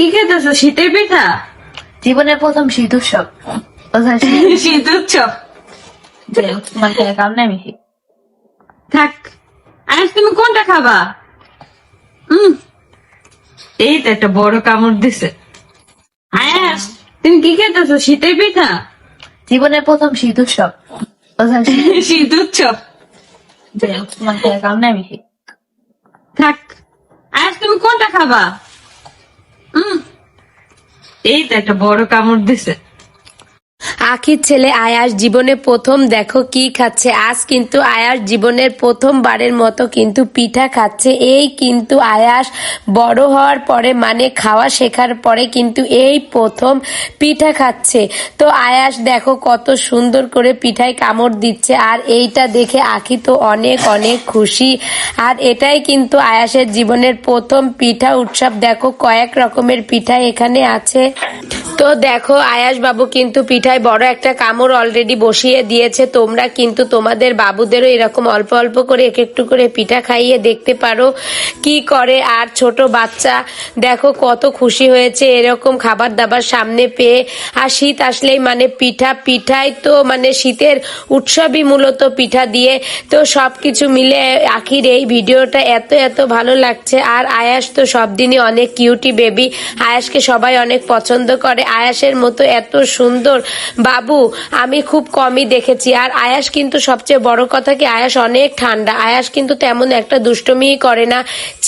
কি খেতেছো? শীতের পিঠা? জীবনের প্রথম শীত উৎসব। শীত উৎসব। মিহি। থাক। আজ তুমি কোনটা খাবা? হুম এই তো একটা বড় কামড় দিছে। আয়াস তুমি কি খেতেছো? শীতের পিঠা? জীবনের প্রথম শীত উৎসব। শীত উৎসব। মিহি। থাক। আজ তুমি কোনটা খাবা? এই তো একটা বড় কামড় দিছে। আখির ছেলে আয়াস জীবনে প্রথম, দেখো কি খাচ্ছে। আজ কিন্তু আয়াস জীবনের প্রথমবারের মতো কিন্তু পিঠা খাচ্ছে। এই কিন্তু আয়াস বড় হওয়ার পরে মানে খাওয়া শেখার পরে কিন্তু এই প্রথম পিঠা খাচ্ছে। তো আয়াস, দেখো কত সুন্দর করে পিঠায় কামড় দিচ্ছে। আর এইটা দেখে আখি তো অনেক অনেক খুশি। আর এটাই কিন্তু আয়াসের জীবনের প্রথম পিঠা উৎসব। দেখো কয়েক রকমের পিঠা এখানে আছে। তো দেখো আয়াস বাবু কিন্তু পিঠায় বড় একটা কামড় অলরেডি বসিয়ে দিয়েছে। তোমরা কিন্তু তোমাদের বাবুদেরও এরকম অল্প অল্প করে এক একটু করে পিঠা খাইয়ে দেখতে পারো কি করে। আর ছোট বাচ্চা, দেখো কত খুশি হয়েছে এরকম খাবার দাবার সামনে পেয়ে। আর শীত আসলেই মানে পিঠা, পিঠাই তো মানে শীতের উৎসবই মূলত পিঠা দিয়ে। তো সব কিছু মিলে আখির এই ভিডিওটা এত এত ভালো লাগছে। আর আয়াস তো সব দিনই অনেক কিউটি বেবি আয়াসকে সবাই অনেক পছন্দ করে। আয়াসের মতো এত সুন্দর বাবু, আমি খুব কমই দেখেছি। আর আয়াস কিন্তু সবচেয়ে বড় কথা কি, আয়াস অনেক ঠান্ডা। আয়াস কিন্তু তেমন একটা দুষ্টমিই করে না।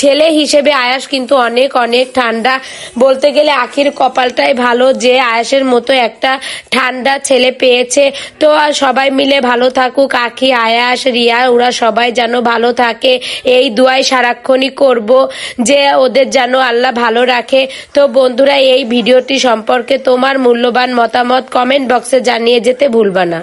ছেলে হিসেবে আয়াস কিন্তু অনেক অনেক ঠান্ডা। বলতে গেলে আখির কপালটাই ভালো যে আয়াসের মতো একটা ঠান্ডা ছেলে পেয়েছে। তো সবাই মিলে ভালো থাকুক, আখি, আয়াস, রিয়া, ওরা সবাই যেন ভালো থাকে। এই দুয়াই সারাক্ষণই করব যে ওদের যেন আল্লাহ ভালো রাখে। তো বন্ধুরা, এই ভিডিওটি সম্পর্কে তোমার মূল্যবান মতামত কমেন্ট বক্সে জানিয়ে যেতে ভুলবা না।